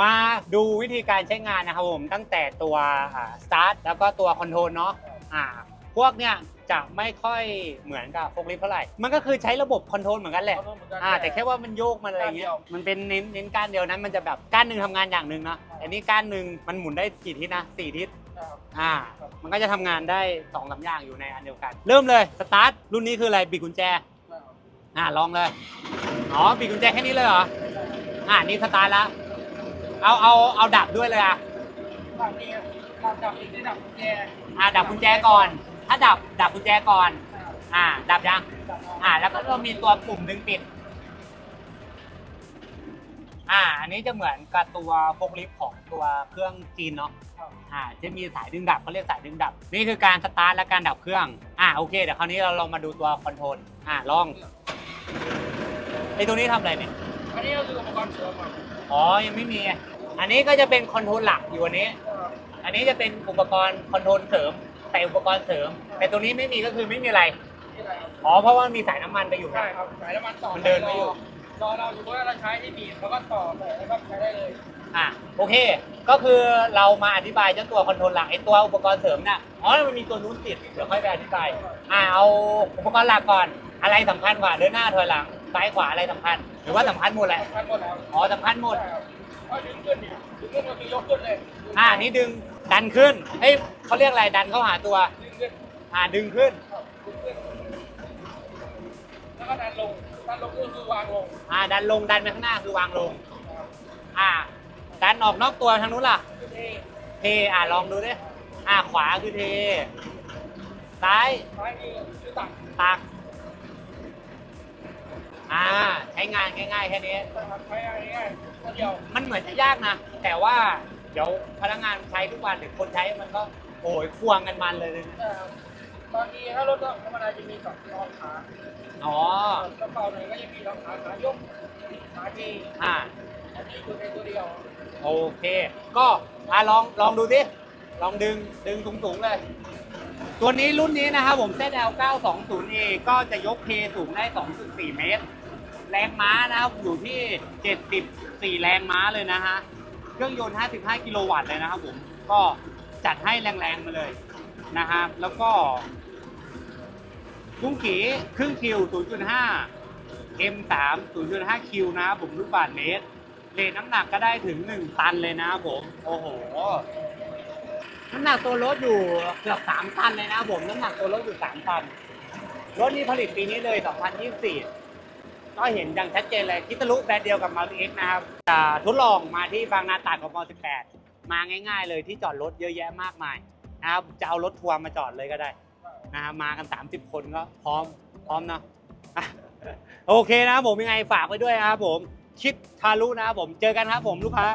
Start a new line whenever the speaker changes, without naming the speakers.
มาดูวิธีการใช้งานนะครับผมตั้งแต่ตัวสตาร์ทแล้วก็ตัวคอนโทรลเนาะอ่าพวกเนี้ยจะไม่ค่อยเหมือนกับโฟกลิฟเท่าไหร่ มันก็คือใช้ระบบคอนโทรลเหมือนกันแหละ
ขอโทษเหมือนกัน
อ่าแต่แค่ว่ามันโยกมันอะไรเงี้ย
ก้านเดียว
มันเป็นเน้นเน้นก้านเดียวนั้น มันจะแบบก้านหนึ่งทำงานอย่างหนึ่งเนาะแต่นี่ก้านหนึ่งมันหมุนได้กี่ทิศนะสี่ทิศ
ครับ
อ่า มันก็จะทำงานได้สองสามอย่างอยู่ในอันเดียวกัน เริ่มเลยสตาร์ทรุ่นนี้คืออะไรบิดกุญแจ อ่าลองเลย อ๋อบิดกุญแจแค่นี้เลยเหรอ อ่านี่สตาร์ทแล้ว เอาเอาเอาดับด้วยเลยอะ
ดับนี่ดับดับอีกได้ดับกุญแจ
อ่าดับกุญแจก่อน ถ้าดับดับกุญแจก่อน อ่า ดับยัง
ดับเอา
อ่า แล้วก็เรามีตัวปุ่มดึงปิด อ่า อันนี้จะเหมือนกับตัวโฟกลิฟต์ของตัวเครื่องจีนเนาะ
ครับ
อ่าจะมีสายดึงดับเขาเรียกสายดึงดับ นี่คือการสตาร์ทและการดับเครื่อง อ่าโอเคเดี๋ยวคราวนี้เราลองมาดูตัวคอนโทรลอ่าลองไอตัวนี้ทำอะไรเนี่ย
อันนี้ก็คืออุปกรณ์เสริมอะ
อ๋อยังไม่มี อันนี้ก็จะเป็นคอนโทรลหลักอยู่อันนี้
ครับ
อันนี้จะเป็นอุปกรณ์คอนโทรลเสริมใส่อุปกรณ์เสริม แต่ตัวนี้ไม่มีก็คือไม่มีอะไร
นี่อะไรครับ
อ๋อ เพราะว่ามีสายน้ำมันไปอยู่
ใช่ครับสายน้ำมันต่อ
มันเดินไม่อยู่
รอเราอยู่ว่าเราใช้ที่บีบแล้วก็ต่อใส่แล้วก็ใช้ได้เลย
อะโอเค ก็คือเรามาอธิบายเจ้าตัวคอนโทรลหลักไอตัวอุปกรณ์เสริมน่ะ อ๋อ มันมีตัวนู้นติด เดี๋ยวค่อยไปอธิบาย อ่าเอาอุปกรณ์หลักก่อน อะไรสำคัญกว่าเดินหน้าถอยหลัง ซ้ายขวาอะไรสำคัญ หรือว่าสำคัญหมดแหละ
ทันหมดแล้ว
อ๋อสำคัญหมด
ใช่ครับก็ ดึงขึ้นเนี่ยดึงขึ้นก็คือยกขึ้นเลย
อ่านี่ดึงดันขึ้นเอ้ยเขาเรียกอะไรดันเข้าหาตัว
ดึงขึ้น
อ่าดึงขึ้น
ครับดึงขึ้น แล้วก็ดันลง ดันลงก็คือวางลง
อ่าดันลงดันไปข้างหน้าคือวางลง
ครับ
อ่า ดันออกนอกตัวทางนู้นล่ะ
คือเท
เทอ่าลองดูดิอ่าขวาคือเท ซ้าย
ซ้ายนี่คือตัก
ตัก อ่าใช้งานง่ายๆแค่นี้
นะครับใช้ง่ายๆคนเดียว
มันเหมือนจะยากนะ แต่ว่าเดี๋ยวพนักงานใช้ทุกวันหรือคนใช้มันก็โอ้ยควงกันมันเลยนะ
เอ่อบางทีถ้ารถธรรมดาจะมีสองรองขา
อ๋อ
กระเป๋าหนึ่งก็จะมีรองขาขายกขาที
อ่า
อันนี้อยู่ในตัวเดียว
โอเค ก็อะลองลองดูสิลองดึงดึงสูงๆเลย ตัวนี้รุ่นนี้นะครับผม ZL920A ก็จะยกเคสูงได้ 2.4 เมตร แรงม้านะครับอยู่ที่ 74 แรงม้าเลยนะฮะ เครื่องยนต์ 55 กิโลวัตต์เลยนะครับผม ก็จัดให้แรงๆมาเลยนะฮะ แล้วก็กุ้งกีครึ่งคิว 0.5 M3 0.5 คิวนะครับผมลูกบาทเมตรเรทน้ำหนักก็ได้ถึง 1 ตันเลยนะครับผม โอ้โห น้ำหนักตัวรถอยู่เกือบ3ตันเลยนะผมน้ำหนักตัวรถอยู่3ตัน รถนี้ผลิตปีนี้เลย 2024 ก็เห็นอย่างชัดเจนเลยคิตารุแบรนด์เดียวกับ m ัลติเอ็กนะครับจะทดลองมาที่บางนาตราดกับม18 มาง่าย ๆ เลยที่จอดรถเยอะแยะมากมายนะครับจะเอารถทัวร์มาจอดเลยก็ได้นะครับมากัน 30 คนก็พร้อมพร้อมเนาะโอเคนะครับผมยังไงฝากไว้ด้วยนะครับผมชิดทารุนะครับผมเจอกันครับผมลูกค้า